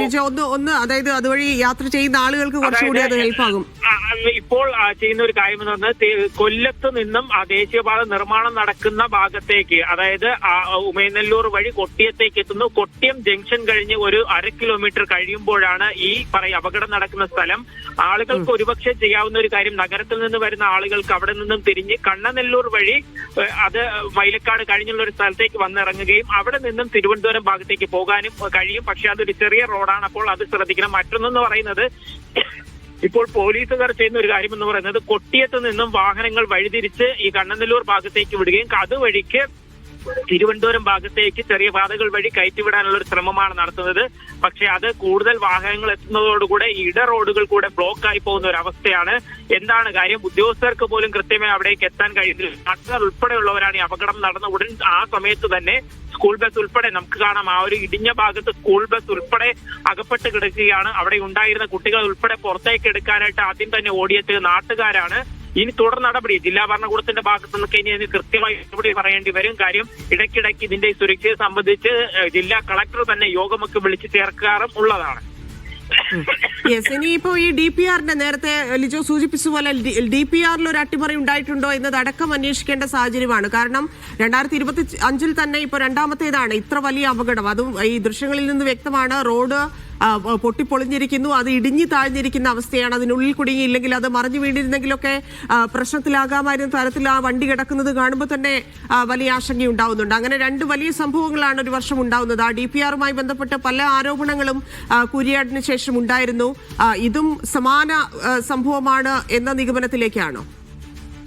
ലിജ ഒന്ന് ഒന്ന് അതായത് അതുവഴി യാത്ര ചെയ്യുന്ന ആളുകൾക്ക് കുറച്ചുകൂടി അത് ഹെൽപ്പാകും. ഇപ്പോൾ ചെയ്യുന്ന ഒരു കാര്യം എന്ന് പറഞ്ഞാൽ കൊല്ലത്ത് നിന്നും ദേശീയപാത നിർമ്മാണം നടക്കുന്ന ഭാഗത്തേക്ക് അതായത് ഉമയനല്ലൂർ വഴി കൊട്ടിയത്തേക്ക് എത്തുന്നു. കൊട്ടിയം ജംഗ്ഷൻ കഴിഞ്ഞ് ഒരു അര കിലോമീറ്റർ കഴിയുമ്പോഴാണ് ഈ പറയ അപകടം നടക്കുന്ന സ്ഥലം. ആളുകൾക്ക് ഒരുപക്ഷെ ചെയ്യാവുന്ന ഒരു കാര്യം നഗരത്തിൽ നിന്ന് വരുന്ന ആളുകൾക്ക് അവിടെ നിന്നും തിരിഞ്ഞ് കണ്ണനെല്ലൂർ വഴി അത് മൈലക്കാട് കഴിഞ്ഞുള്ള ഒരു സ്ഥലത്തേക്ക് വന്നിറങ്ങുകയും അവിടെ നിന്നും തിരുവനന്തപുരം ഭാഗത്തേക്ക് പോകാനും കഴിയും. പക്ഷെ അതൊരു ചെറിയ റോഡാണ് അപ്പോൾ അത് ശ്രദ്ധിക്കണം. മറ്റൊന്നെന്ന് പറയുന്നത് ഇപ്പോൾ പോലീസുകാർ ചെയ്യുന്ന ഒരു കാര്യം എന്ന് പറയുന്നത് കൊട്ടിയത്ത് നിന്നും വാഹനങ്ങൾ വഴിതിരിച്ച് ഈ കണ്ണനല്ലൂർ ഭാഗത്തേക്ക് വിടുകയും അതുവഴിക്ക് തിരുവനന്തപുരം ഭാഗത്തേക്ക് ചെറിയ പാതകൾ വഴി കയറ്റിവിടാനുള്ള ഒരു ശ്രമമാണ് നടത്തുന്നത്. പക്ഷേ അത് കൂടുതൽ വാഹനങ്ങൾ എത്തുന്നതോടുകൂടെ ഇട റോഡുകൾ കൂടെ ബ്ലോക്ക് ആയി പോകുന്ന ഒരു അവസ്ഥയാണ് എന്താണ് കാര്യം? ഉദ്യോഗസ്ഥർക്ക് പോലും കൃത്യമായി അവിടേക്ക് എത്താൻ കഴിയുന്നില്ല. നാട്ടുകാർ ഉൾപ്പെടെയുള്ളവരാണ് ഈ അപകടം നടന്ന ഉടൻ ആ സമയത്ത് തന്നെ സ്കൂൾ ബസ് ഉൾപ്പെടെ നമുക്ക് കാണാം. ആ ഒരു ഇടിഞ്ഞ ഭാഗത്ത് സ്കൂൾ ബസ് ഉൾപ്പെടെ അകപ്പെട്ട് കിടക്കുകയാണ്. അവിടെ ഉണ്ടായിരുന്ന കുട്ടികൾ ഉൾപ്പെടെ പുറത്തേക്ക് എടുക്കാനായിട്ട് ആദ്യം തന്നെ ഓടിയെത്തിയ നാട്ടുകാരാണ്. ഇനി തുടർ നടപടി ജില്ലാ ഭരണകൂടത്തിന്റെ ഭാഗത്തു നിന്നൊക്കെ ഇനി അതിന് കൃത്യമായി നടപടി പറയേണ്ടി വരും. കാര്യം ഇടയ്ക്കിടയ്ക്ക് ഇതിന്റെ സുരക്ഷയെ സംബന്ധിച്ച് ജില്ലാ കളക്ടർ തന്നെ യോഗമൊക്കെ വിളിച്ചു ചേർക്കാറും ഉള്ളതാണ്. യെസ് ഇനിയിപ്പോ ഈ ഡി പി ആറിന്റെ നേരത്തെ ലിജോ സൂചിപ്പിച്ച പോലെ ഡി പി ആറിൽ ഒരു അട്ടിമറി ഉണ്ടായിട്ടുണ്ടോ എന്നത് അടക്കം അന്വേഷിക്കേണ്ട സാഹചര്യമാണ്. കാരണം രണ്ടായിരത്തി ഇരുപത്തി അഞ്ചിൽ തന്നെ ഇപ്പൊ രണ്ടാമത്തേതാണ് ഇത്ര വലിയ അപകടം. അതും ഈ ദൃശ്യങ്ങളിൽ നിന്ന് വ്യക്തമാണ്. റോഡ് പൊട്ടിപ്പൊളിഞ്ഞിരിക്കുന്നു അത് ഇടിഞ്ഞു താഴ്ന്നിരിക്കുന്ന അവസ്ഥയാണ് അതിനുള്ളിൽ കുടുങ്ങിയില്ലെങ്കിൽ അത് മറിഞ്ഞു വീണിരുന്നെങ്കിലൊക്കെ പ്രശ്നത്തിലാകാമായിരുന്ന തരത്തിൽ ആ വണ്ടി കിടക്കുന്നത് കാണുമ്പോൾ തന്നെ വലിയ ആശങ്കയുണ്ടാവുന്നുണ്ട്. അങ്ങനെ രണ്ട് വലിയ സംഭവങ്ങളാണ് ഒരു വർഷം ഉണ്ടാവുന്നത്. ആ ഡി പി ആറുമായി ബന്ധപ്പെട്ട് പല ആരോപണങ്ങളും കുര്യാടിന് ശേഷം ഉണ്ടായിരുന്നു. ഇതും സമാന സംഭവമാണ് എന്ന നിഗമനത്തിലേക്കാണോ?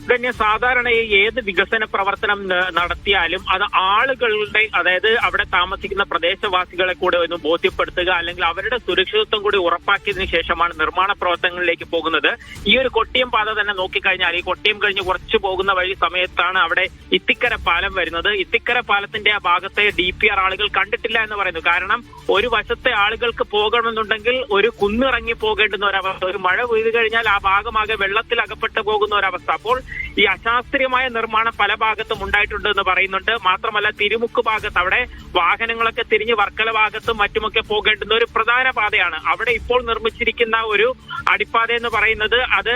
തന്നെ സാധാരണ ഏത് വികസന പ്രവർത്തനം നടത്തിയാലും അത് ആളുകളുടെ അതായത് അവിടെ താമസിക്കുന്ന പ്രദേശവാസികളെ കൂടെ ഒന്ന് ബോധ്യപ്പെടുത്തുക അല്ലെങ്കിൽ അവരുടെ സുരക്ഷിതത്വം കൂടി ഉറപ്പാക്കിയതിനു ശേഷമാണ് നിർമ്മാണ പ്രവർത്തനങ്ങളിലേക്ക് പോകുന്നത്. ഈ ഒരു കൊട്ടിയം പാത തന്നെ നോക്കിക്കഴിഞ്ഞാൽ ഈ കൊട്ടിയം കഴിഞ്ഞ് കുറച്ച് പോകുന്ന വഴി സമയത്താണ് അവിടെ ഇത്തിക്കര പാലം വരുന്നത്. ഇത്തിക്കര പാലത്തിന്റെ ആ ഭാഗത്തെ ഡി പി ആർ ആളുകൾ കണ്ടിട്ടില്ല എന്ന് പറയുന്നു. കാരണം ഒരു വശത്തെ ആളുകൾക്ക് പോകണമെന്നുണ്ടെങ്കിൽ ഒരു കുന്നിറങ്ങി പോകേണ്ടുന്ന ഒരവസ്ഥ ഒരു മഴ പെയ്തു കഴിഞ്ഞാൽ ആ ഭാഗമാകെ വെള്ളത്തിൽ അകപ്പെട്ടു പോകുന്ന ഒരവസ്ഥ. അപ്പോൾ ഈ അശാസ്ത്രീയമായ നിർമ്മാണം പല ഭാഗത്തും ഉണ്ടായിട്ടുണ്ട് എന്ന് പറയുന്നുണ്ട്. മാത്രമല്ല തിരുമുക്ക് ഭാഗത്ത് അവിടെ വാഹനങ്ങളൊക്കെ തിരിഞ്ഞ് വർക്കല ഭാഗത്തും മറ്റുമൊക്കെ പോകേണ്ടുന്ന ഒരു പ്രധാന പാതയാണ്. അവിടെ ഇപ്പോൾ നിർമ്മിച്ചിരിക്കുന്ന ഒരു അടിപ്പാത എന്ന് പറയുന്നത് അത്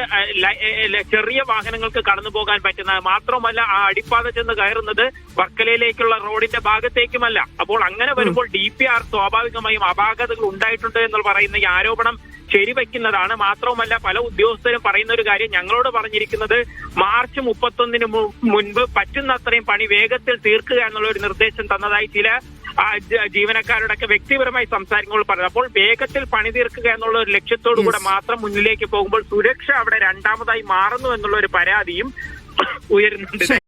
ചെറിയ വാഹനങ്ങൾക്ക് കടന്നു പോകാൻ പറ്റുന്ന മാത്രമല്ല ആ അടിപ്പാത ചെന്ന് കയറുന്നത് വർക്കലയിലേക്കുള്ള റോഡിന്റെ ഭാഗത്തേക്കുമല്ല. അപ്പോൾ അങ്ങനെ വരുമ്പോൾ ഡി പി ആർ സ്വാഭാവികമായും അപാകതകൾ ഉണ്ടായിട്ടുണ്ട് എന്ന് പറയുന്ന ഈ ആരോപണം ശരിവെക്കുന്നതാണ് മാത്രവുമല്ല പല ഉദ്യോഗസ്ഥരും പറയുന്ന ഒരു കാര്യം ഞങ്ങളോട് പറഞ്ഞിരിക്കുന്നത് മാർച്ച് മുപ്പത്തൊന്നിന് മുൻപ് പറ്റുന്നത്രയും പണി വേഗത്തിൽ തീർക്കുക എന്നുള്ള ഒരു നിർദ്ദേശം തന്നതായി ചില ജീവനക്കാരോടൊക്കെ വ്യക്തിപരമായി സംസാരിക്കുമ്പോൾ പറഞ്ഞു അപ്പോൾ വേഗത്തിൽ പണി തീർക്കുക എന്നുള്ള ഒരു ലക്ഷ്യത്തോടു കൂടെ മാത്രം മുന്നിലേക്ക് പോകുമ്പോൾ സുരക്ഷ അവിടെ രണ്ടാമതായി മാറുന്നു എന്നുള്ള ഒരു പരാതിയും ഉയരുന്നുണ്ട്.